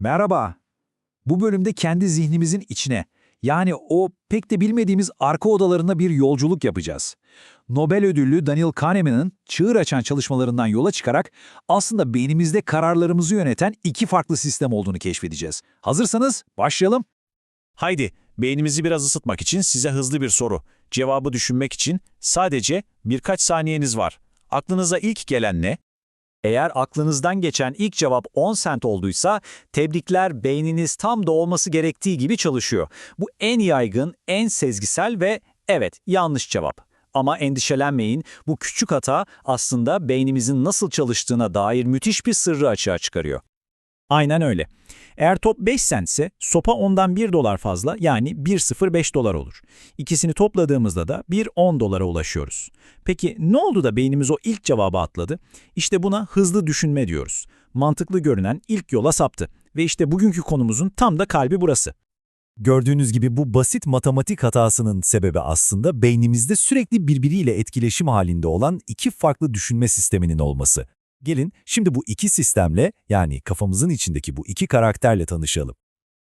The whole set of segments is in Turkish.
Merhaba. Bu bölümde kendi zihnimizin içine, yani o pek de bilmediğimiz arka odalarına bir yolculuk yapacağız. Nobel ödüllü Daniel Kahneman'ın çığır açan çalışmalarından yola çıkarak aslında beynimizde kararlarımızı yöneten iki farklı sistem olduğunu keşfedeceğiz. Hazırsanız başlayalım. Haydi, beynimizi biraz ısıtmak için size hızlı bir soru. Cevabı düşünmek için sadece birkaç saniyeniz var. Aklınıza ilk gelen ne? Eğer aklınızdan geçen ilk cevap 10 sent olduysa, tebrikler beyniniz tam da olması gerektiği gibi çalışıyor. Bu en yaygın, en sezgisel ve evet yanlış cevap. Ama endişelenmeyin, bu küçük hata aslında beynimizin nasıl çalıştığına dair müthiş bir sırrı açığa çıkarıyor. Aynen öyle. Eğer top 5 centse sopa ondan 1 dolar fazla yani 1.05 dolar olur. İkisini topladığımızda da 1.10 dolara ulaşıyoruz. Peki ne oldu da beynimiz o ilk cevabı atladı? İşte buna hızlı düşünme diyoruz. Mantıklı görünen ilk yola saptı. Ve işte bugünkü konumuzun tam da kalbi burası. Gördüğünüz gibi bu basit matematik hatasının sebebi aslında beynimizde sürekli birbiriyle etkileşim halinde olan iki farklı düşünme sisteminin olması. Gelin şimdi bu iki sistemle yani kafamızın içindeki bu iki karakterle tanışalım.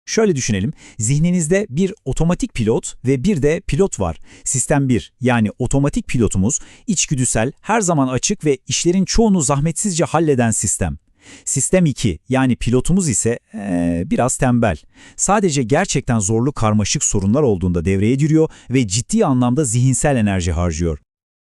Şöyle düşünelim, zihninizde bir otomatik pilot ve bir de pilot var. Sistem 1 yani otomatik pilotumuz içgüdüsel, her zaman açık ve işlerin çoğunu zahmetsizce halleden sistem. Sistem 2 yani pilotumuz ise ee, biraz tembel. Sadece gerçekten zorlu karmaşık sorunlar olduğunda devreye giriyor ve ciddi anlamda zihinsel enerji harcıyor.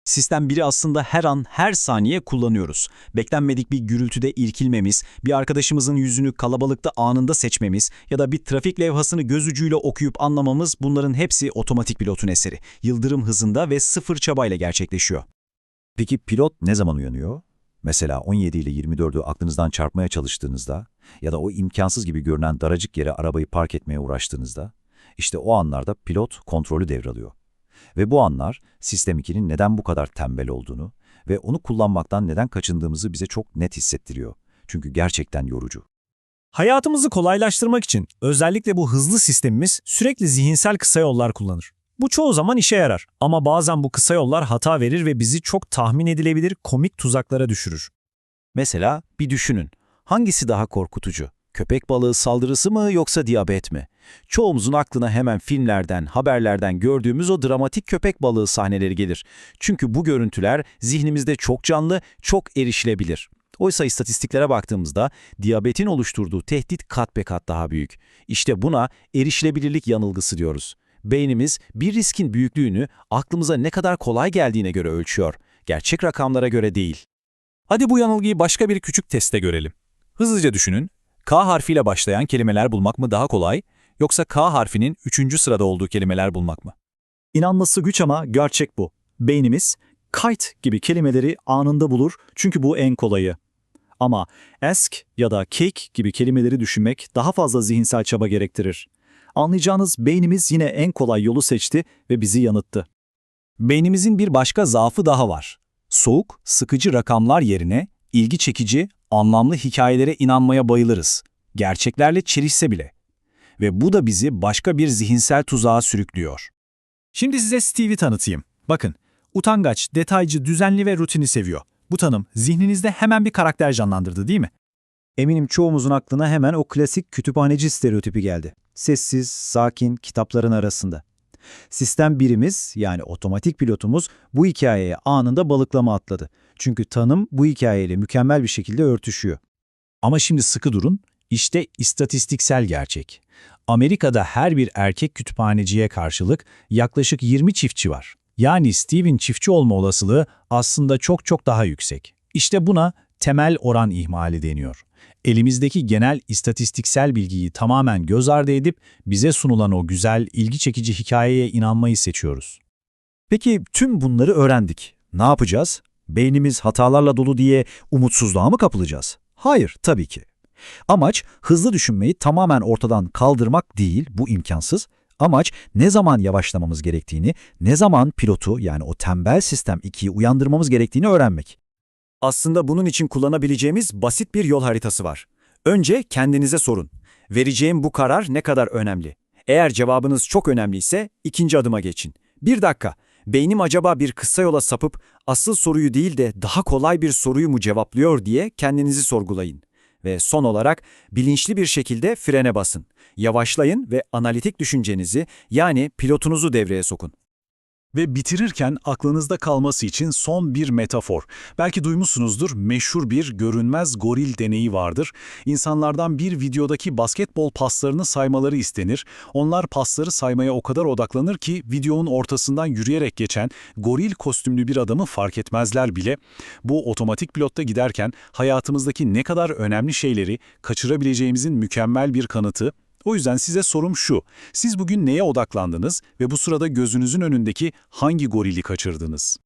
Sistem 1'i aslında her an, her saniye kullanıyoruz. Beklenmedik bir gürültüde irkilmemiz, bir arkadaşımızın yüzünü kalabalıkta anında seçmemiz ya da bir trafik levhasını göz ucuyla okuyup anlamamız bunların hepsi otomatik pilotun eseri. Yıldırım hızında ve sıfır çabayla gerçekleşiyor. Peki pilot ne zaman uyanıyor? Mesela 17 ile 24'ü aklınızdan çarpmaya çalıştığınızda ya da o imkansız gibi görünen daracık yere arabayı park etmeye uğraştığınızda, işte o anlarda pilot kontrolü devralıyor. Ve bu anlar Sistem 2'nin neden bu kadar tembel olduğunu ve onu kullanmaktan neden kaçındığımızı bize çok net hissettiriyor. Çünkü gerçekten yorucu. Hayatımızı kolaylaştırmak için özellikle bu hızlı sistemimiz sürekli zihinsel kısa yollar kullanır. Bu çoğu zaman işe yarar ama bazen bu kısa yollar hata verir ve bizi çok tahmin edilebilir komik tuzaklara düşürür. Mesela bir düşünün. Hangisi daha korkutucu? Köpek balığı saldırısı mı yoksa diyabet mi? Çoğumuzun aklına hemen filmlerden, haberlerden gördüğümüz o dramatik köpek balığı sahneleri gelir. Çünkü bu görüntüler zihnimizde çok canlı, çok erişilebilir. Oysa istatistiklere baktığımızda diyabetin oluşturduğu tehdit kat be kat daha büyük. İşte buna erişilebilirlik yanılgısı diyoruz. Beynimiz bir riskin büyüklüğünü aklımıza ne kadar kolay geldiğine göre ölçüyor. Gerçek rakamlara göre değil. Hadi bu yanılgıyı başka bir küçük teste görelim. Hızlıca düşünün. K harfiyle başlayan kelimeler bulmak mı daha kolay, yoksa K harfinin üçüncü sırada olduğu kelimeler bulmak mı? İnanması güç ama gerçek bu. Beynimiz kite gibi kelimeleri anında bulur çünkü bu en kolayı. Ama ask ya da cake gibi kelimeleri düşünmek daha fazla zihinsel çaba gerektirir. Anlayacağınız beynimiz yine en kolay yolu seçti ve bizi yanıttı. Beynimizin bir başka zaafı daha var. Soğuk, sıkıcı rakamlar yerine ilgi çekici, anlamlı hikayelere inanmaya bayılırız. Gerçeklerle çelişse bile. Ve bu da bizi başka bir zihinsel tuzağa sürüklüyor. Şimdi size Steve'i tanıtayım. Bakın, utangaç, detaycı, düzenli ve rutini seviyor. Bu tanım zihninizde hemen bir karakter canlandırdı değil mi? Eminim çoğumuzun aklına hemen o klasik kütüphaneci stereotipi geldi. Sessiz, sakin, kitapların arasında. Sistem birimiz yani otomatik pilotumuz bu hikayeye anında balıklama atladı. Çünkü tanım bu hikayeyle mükemmel bir şekilde örtüşüyor. Ama şimdi sıkı durun, işte istatistiksel gerçek. Amerika'da her bir erkek kütüphaneciye karşılık yaklaşık 20 çiftçi var. Yani Steve'in çiftçi olma olasılığı aslında çok çok daha yüksek. İşte buna temel oran ihmali deniyor. Elimizdeki genel istatistiksel bilgiyi tamamen göz ardı edip bize sunulan o güzel, ilgi çekici hikayeye inanmayı seçiyoruz. Peki tüm bunları öğrendik. Ne yapacağız? Beynimiz hatalarla dolu diye umutsuzluğa mı kapılacağız? Hayır, tabii ki. Amaç hızlı düşünmeyi tamamen ortadan kaldırmak değil, bu imkansız. Amaç ne zaman yavaşlamamız gerektiğini, ne zaman pilotu yani o tembel sistem 2'yi uyandırmamız gerektiğini öğrenmek. Aslında bunun için kullanabileceğimiz basit bir yol haritası var. Önce kendinize sorun. Vereceğim bu karar ne kadar önemli? Eğer cevabınız çok önemliyse ikinci adıma geçin. Bir dakika, beynim acaba bir kısa yola sapıp asıl soruyu değil de daha kolay bir soruyu mu cevaplıyor diye kendinizi sorgulayın. Ve son olarak bilinçli bir şekilde frene basın. Yavaşlayın ve analitik düşüncenizi yani pilotunuzu devreye sokun. Ve bitirirken aklınızda kalması için son bir metafor. Belki duymuşsunuzdur, meşhur bir görünmez goril deneyi vardır. İnsanlardan bir videodaki basketbol paslarını saymaları istenir. Onlar pasları saymaya o kadar odaklanır ki videonun ortasından yürüyerek geçen goril kostümlü bir adamı fark etmezler bile. Bu otomatik pilotta giderken hayatımızdaki ne kadar önemli şeyleri kaçırabileceğimizin mükemmel bir kanıtı. O yüzden size sorum şu, siz bugün neye odaklandınız ve bu sırada gözünüzün önündeki hangi gorili kaçırdınız?